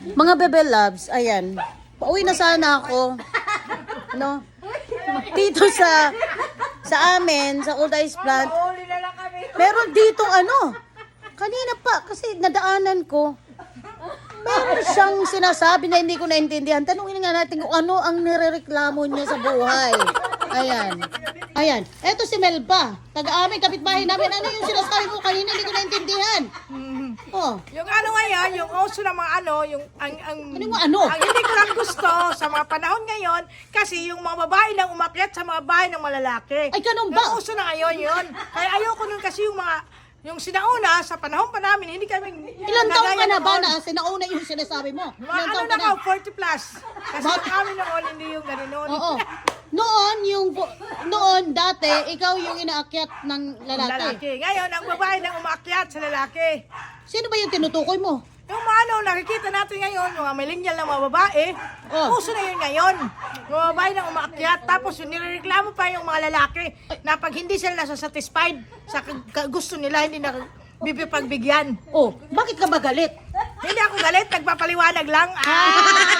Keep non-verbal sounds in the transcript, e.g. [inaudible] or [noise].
Mga bebe loves, ayan. Pauwi na sana ako. No? Dito sa sa amin, sa Old Ice Plant. Meron dito ano. Kanina pa kasi nadaanan ko. Meron siyang sinasabi na hindi ko naintindihan. Tanungin nga natin kung ano ang nirereklamo niya sa buhay. Ayan. Ayan. Eto si Melba. Taga-amin, kapitbahay namin. Ano yung sinasabi mo kanina? Hindi ko naintindihan. Oh. Yung ano yung uso ng mga ano, yung ang ang Ano yung ano? Ang hindi ko lang gusto sa mga panahon ngayon kasi yung mga babae lang umakyat sa mga bahay ng malalaki. Ay, ganun ba? Yung uso na ngayon yun. Kaya ayoko nun kasi yung mga yung sinauna sa panahon pa namin, hindi kami Ilan taon ka na ba noon. na sinauna yung sinasabi mo? Mga Ilan ano taon na ka na? ka, 40 plus. Kasi Bakit? yung kami noon, hindi yung gano'n. Oo. Noon, yung, noon, dati, ikaw yung inaakyat ng lalaki. Lalaki. Ngayon, ang babae nang umakyat sa lalaki. Sino ba yung tinutukoy mo? Ano, nakikita natin ngayon, yung mga millennial na mga babae, Oh. uso na yun ngayon. Mga babae na umakyat, tapos yung nireklamo pa yung mga lalaki na pag hindi sila nasa-satisfied sa gusto nila, hindi na bibipagbigyan. Oh, bakit ka ba galit? Hindi ako galit, nagpapaliwanag lang. Ah! [laughs]